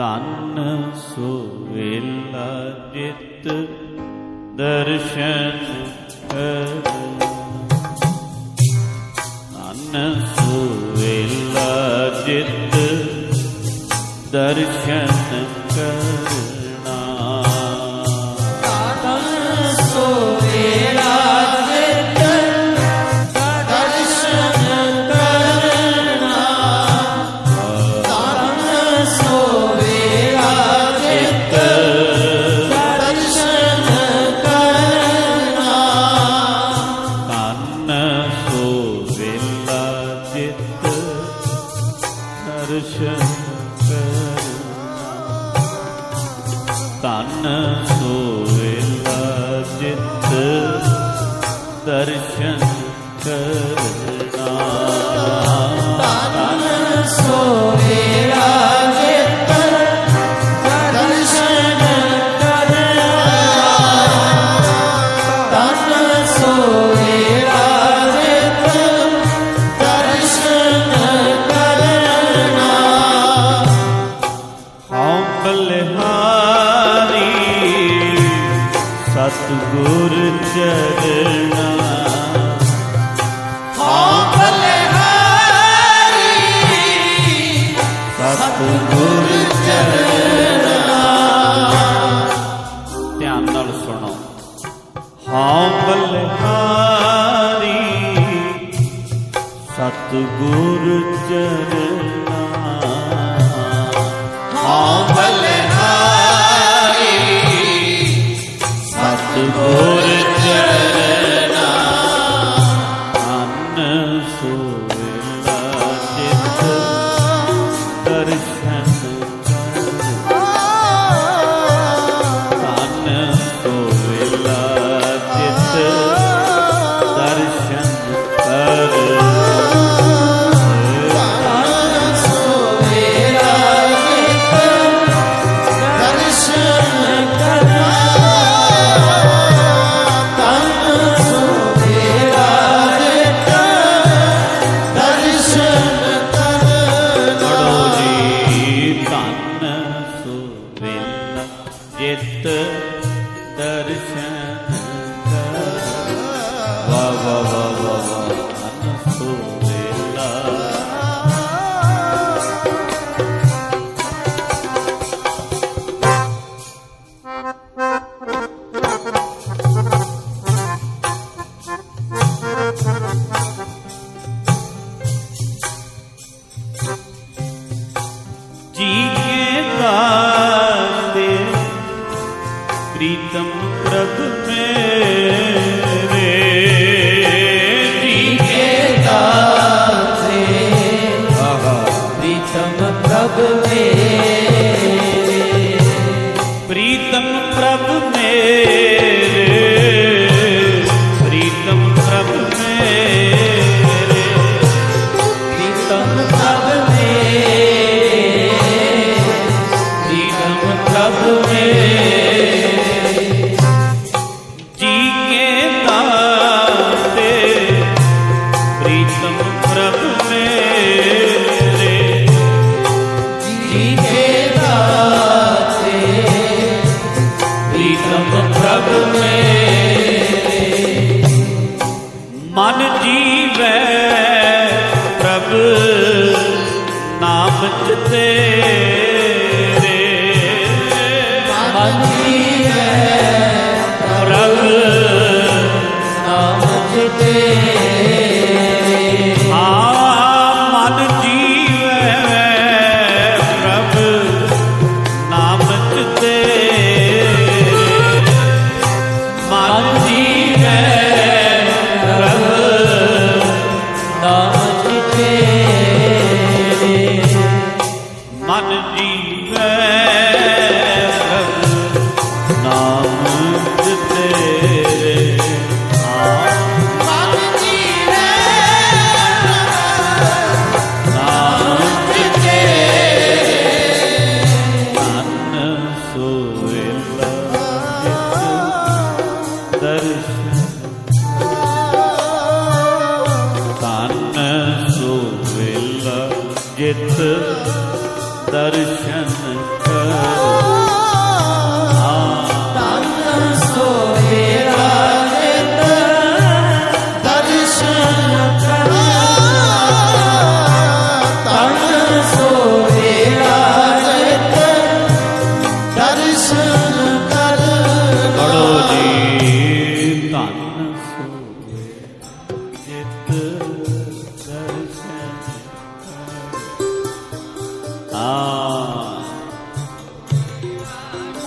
ਧਨ ਸੁਵੇਲਾ ਜਿਤ ਦਰਸ਼ਨ ਧਨ ਸੁਵੇਲਾ ਜਿਤ ਦਰਸ਼ਨ soul. ভোর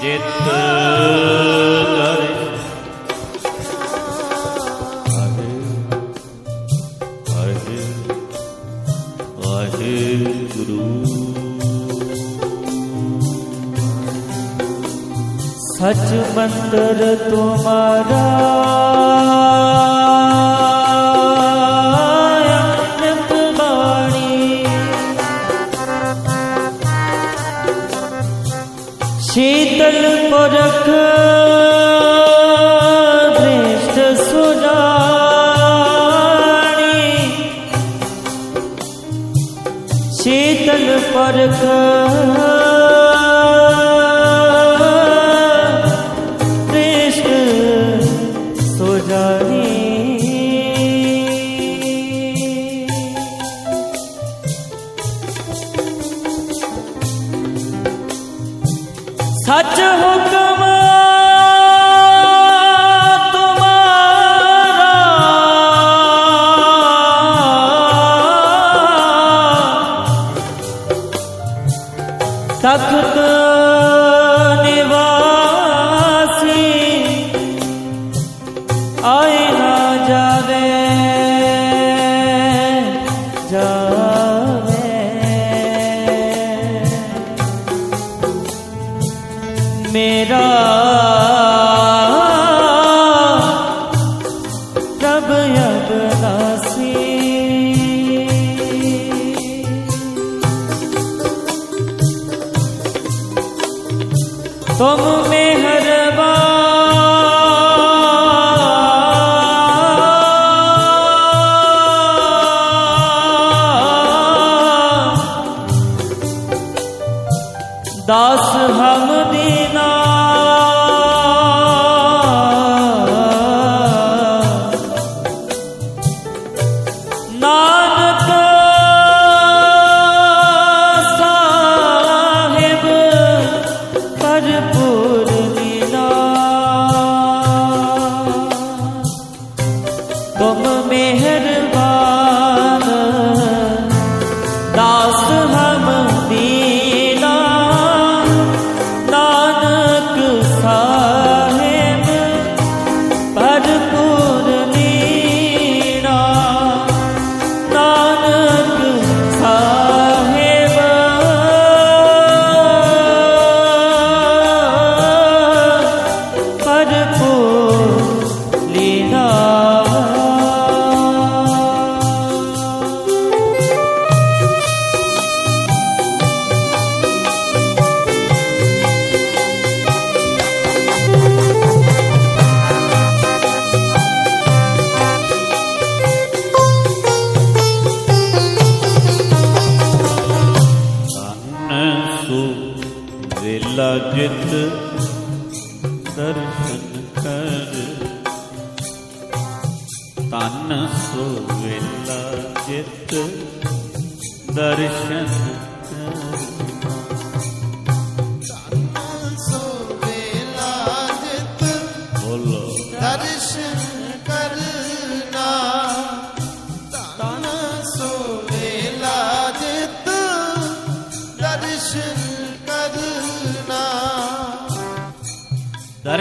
ਜਿਤ ਲਰੇ ਹਰੇ ਹਰੇ ਗੁਰੂ ਸਚ ਮੰਦਰ ਤੁਮਾਰਾ सच हुक्म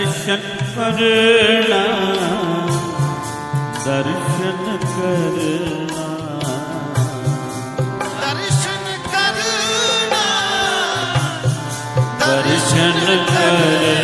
दर्शन करना दर्शन करना दर्शन करना दर्शन करना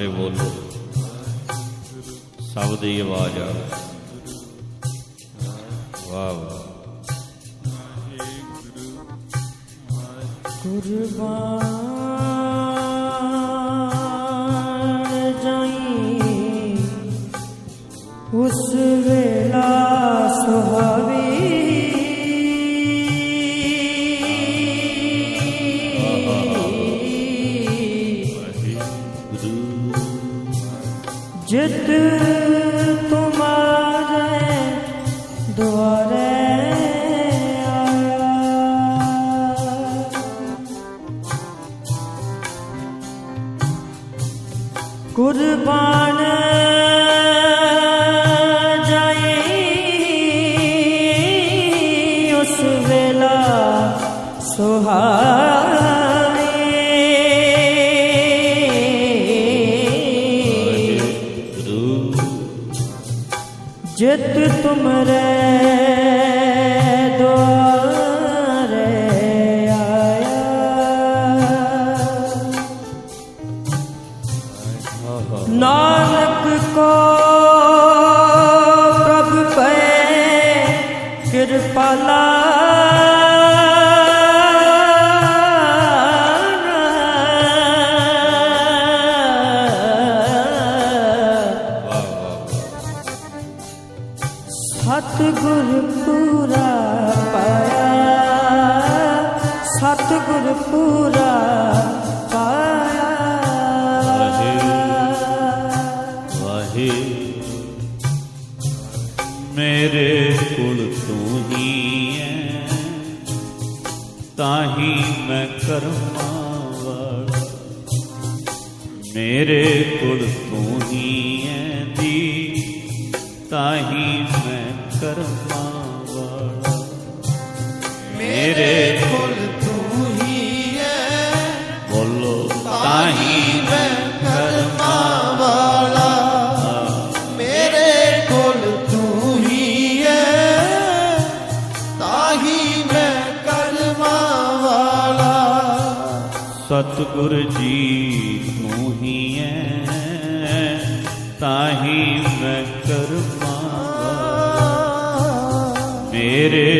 ਸਾਰੇ ਬੋਲੋ। ਸਭ ਦੀ ਆਵਾਜ਼ ਆ। ਵਾਹ ਵਾਹ। ਗੁਰਬਾਣੀ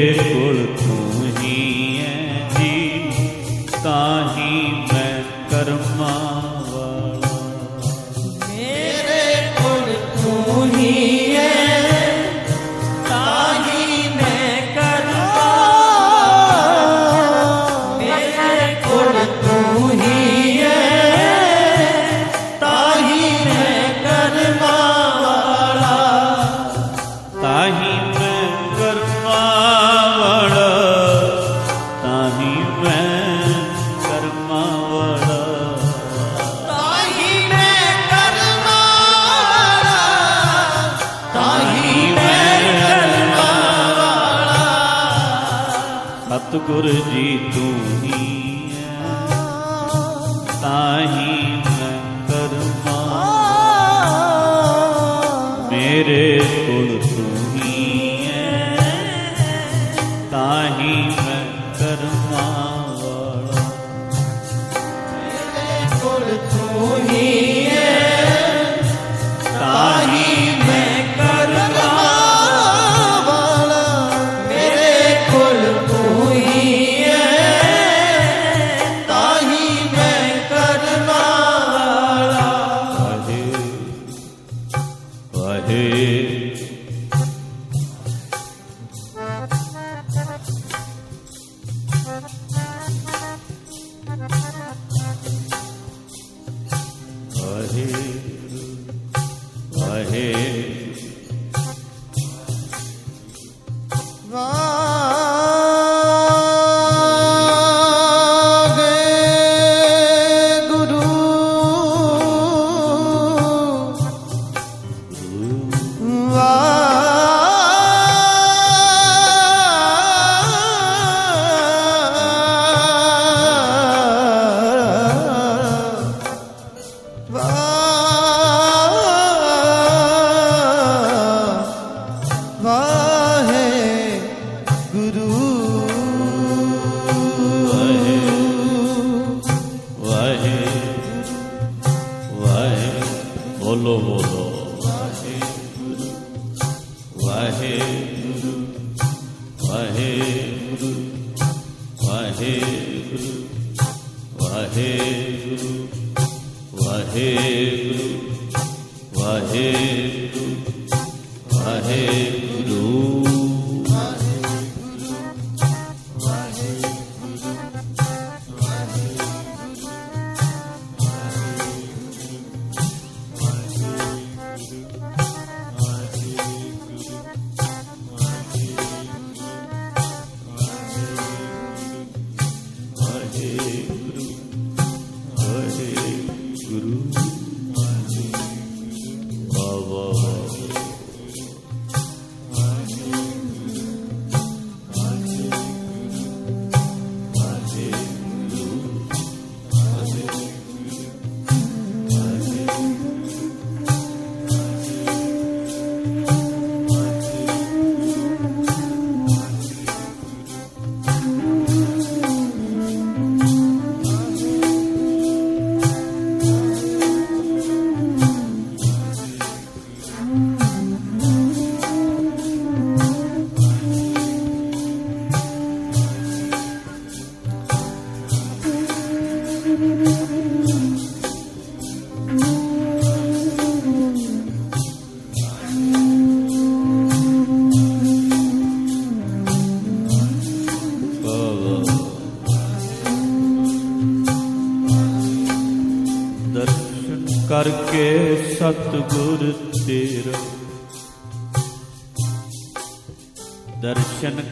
escolhe ਗੁਰ ਜੀ ਤੂੰ ਹੀ ਤਾਹੀ ਮੈਂ ਕਰਮਾ। ਮੇਰੇ ਕੋਲ ਤੂੰ ਹੀ ਤਾਹੀ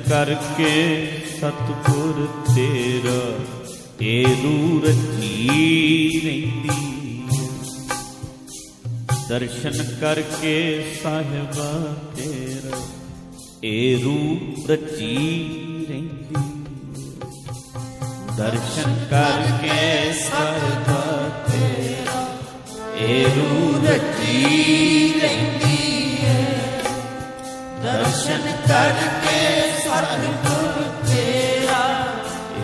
ਕਰਕੇ ਸਤਿਗੁਰ ਤੇਰਾ ਏ ਨੂਰ ਰਚੀ ਰਹਿੰਦੀ ਦਰਸ਼ਨ ਕਰਕੇ ਸਾਹਿਬਾ ਤੇਰਾ ਏ ਰੂਪ ਰਚੀ ਰਹਿੰਦੀ ਦਰਸ਼ਨ ਕਰਕੇ ਸਰਬਾ ਤੇਰਾ ਏ ਰੂਪ ਰਚੀ ਰਹਿੰਦੀ ਦਰਸ਼ਨ ਕਰਕੇ ਸਤਿਗੁਰ ਤੇਰਾ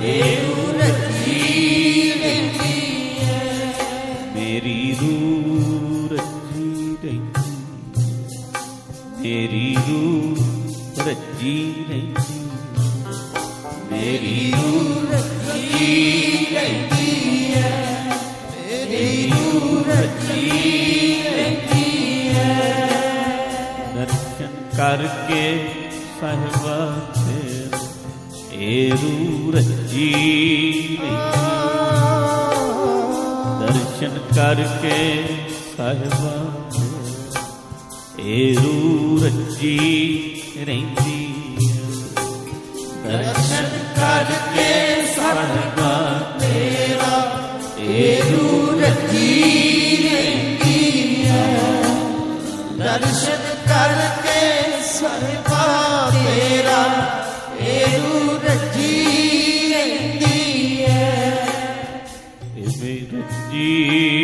ਏ ਰੂਪ ਰਹਿੰਦੀ ਹੈ ਮੇਰੀ ਰੂਹ ਰਚੀ ਰਹਿੰਦੀ ਮੇਰੀ ਰੂਹ ਰਚੀ ਰਹਿੰਦੀ ਕਰਕੇ ਸਾਹਿਬਾ ਤੇਰਾ ਏ ਰੂ ਰਚੀ ਦਰਸ਼ਨ ਕਰਕੇ ਸਾਹਿਬਾ ਏ ਰੂ ਰਚੀ ਰਹਿੰਦੀ ਦਰਸ਼ਨ ਕਰਕੇ ਸਾਹਿਬਾ ਤੇਰਾ ਏ ਰੂ ਰਚੀ ਰਹਿੰਦੀ ਦਰਸ਼ਨ ਕਰਕੇ ਸਰਪਾ ਤੇਰਾ ਇਹੂ ਰੱਜੀ ਰਹਿੰਦੀ ਐ। ਇਹ ਰੱਜੀ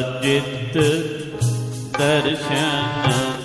ਜਿਤ ਦਰਸ਼ਨ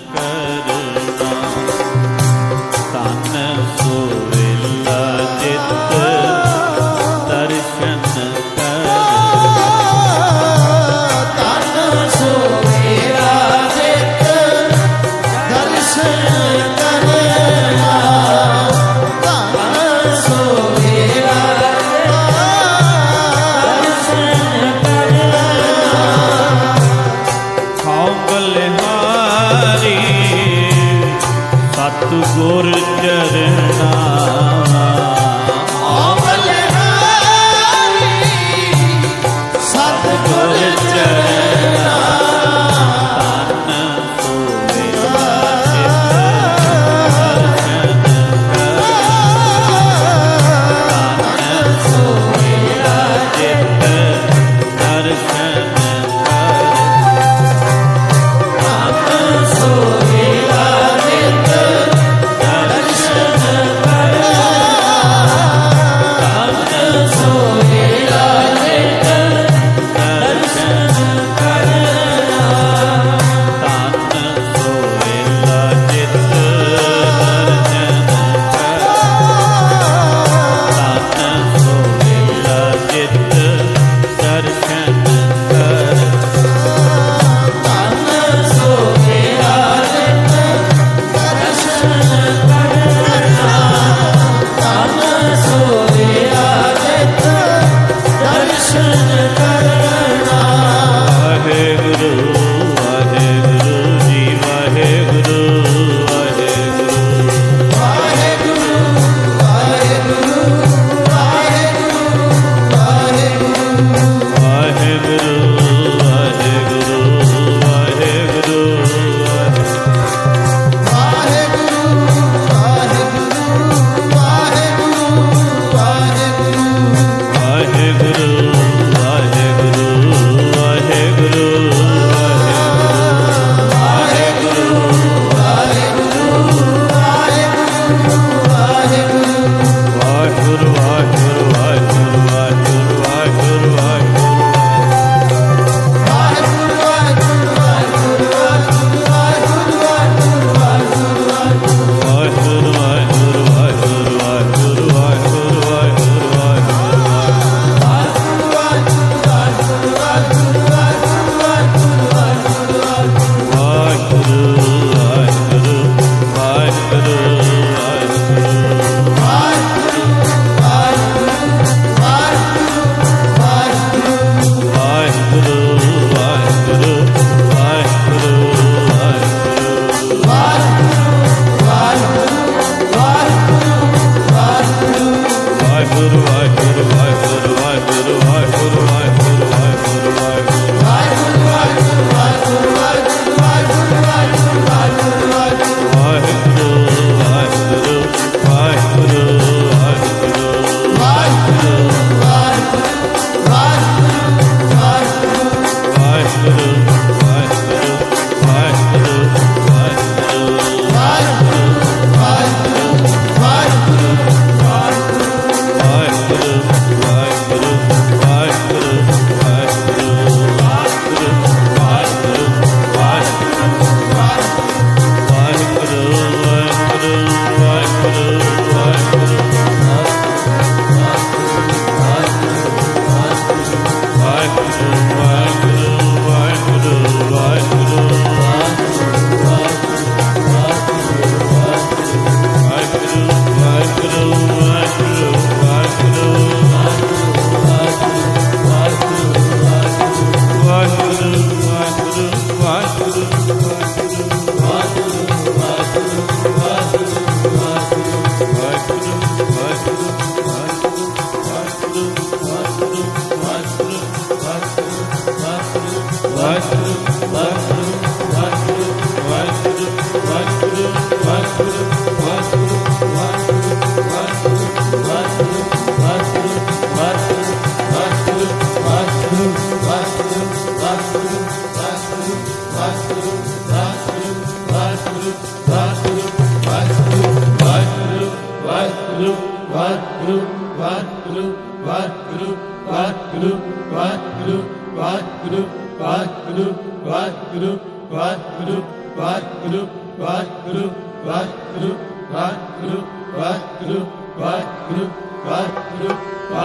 ਵਾਹਿਗੁਰੂ ਵਾਹਿਗੁਰੂ ਵਾਹਿਗੁਰੂ ਵਾਹਿਗੁਰੂ ਵਾਹਿਗੁਰੂ ਵਾਹਿਗੁਰੂ ਵਾਹਿਗੁਰੂ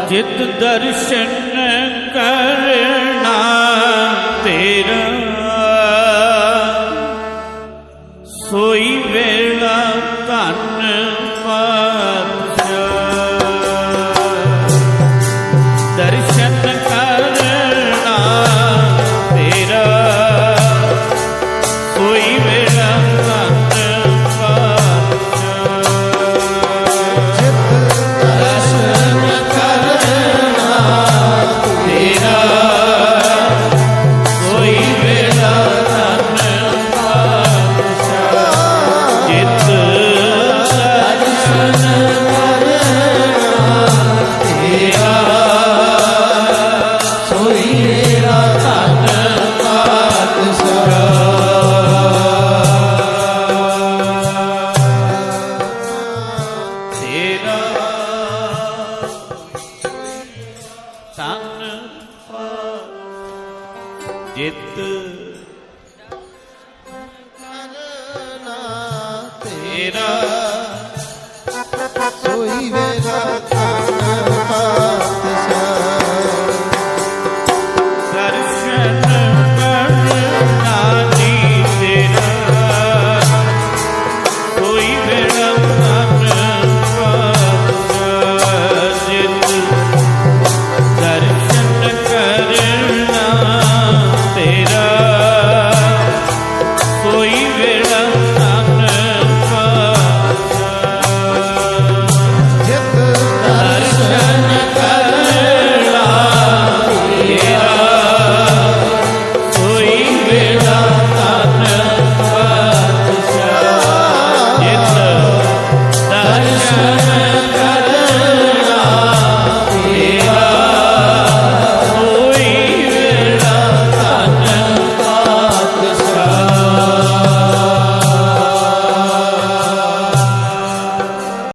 ਜਿਤ ਦਰਸ਼ਨ ਕਰ